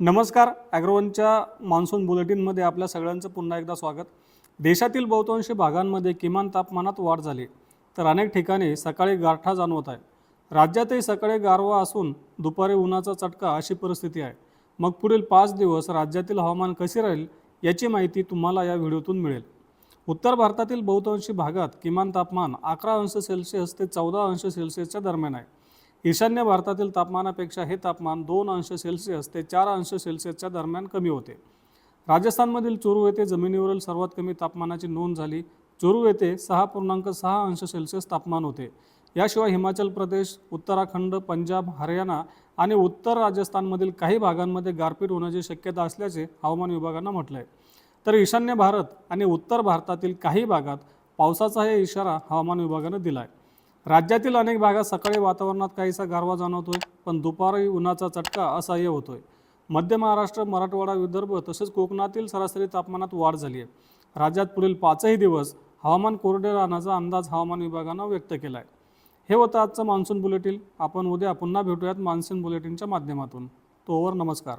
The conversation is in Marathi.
नमस्कार. ॲग्रोवनच्या मान्सून बुलेटिनमध्ये आपल्या सगळ्यांचं पुन्हा एकदा स्वागत. देशातील बहुतांशी भागांमध्ये किमान तापमानात वाढ झाली तर अनेक ठिकाणी सकाळी गारठा जाणवत आहे. राज्यातही सकाळी गारवा असून दुपारी उन्हाचा चटका अशी परिस्थिती आहे. मग पुढील पाच दिवस राज्यातील हवामान कसे राहील याची माहिती तुम्हाला या व्हिडिओतून मिळेल. उत्तर भारतातील बहुतांशी भागात किमान तापमान अकरा अंश सेल्सिअस ते चौदा अंश सेल्सिअसच्या दरम्यान आहे. ईशान्य भारतातील तापमानापेक्षा हे तापमान दोन अंश सेल्सिअस ते चार अंश सेल्सिअसच्या दरम्यान कमी होते. राजस्थानमधील चुरू येथे जमिनीवरील सर्वात कमी तापमानाची नोंद झाली. चुरू येथे सहा पूर्णांक सहा अंश सेल्सिअस तापमान होते. याशिवाय हिमाचल प्रदेश उत्तराखंड पंजाब हरियाणा आणि उत्तर राजस्थानमधील काही भागांमध्ये गारपीट होण्याची शक्यता असल्याचे हवामान विभागानं म्हटलं आहे तर ईशान्य भारत आणि उत्तर भारतातील काही भागात पावसाचाही इशारा हवामान विभागानं दिला आहे राज्यातील अनेक भागात सकाळी वातावरणात काहीसा गारवा जाणवतोय पण दुपारी उन्हाचा चटका असह्य होतोय. मध्य महाराष्ट्र मराठवाडा विदर्भ तसेच कोकणातील सरासरी तापमानात वाढ झाली आहे राज्यात पुढील पाचही दिवस हवामान कोरडे राहण्याचा अंदाज हवामान विभागानं व्यक्त केला आहे हे होतं आजचं मान्सून बुलेटिन. आपण उद्या पुन्हा भेटूयात मान्सून बुलेटिनच्या माध्यमातून. तोवर नमस्कार.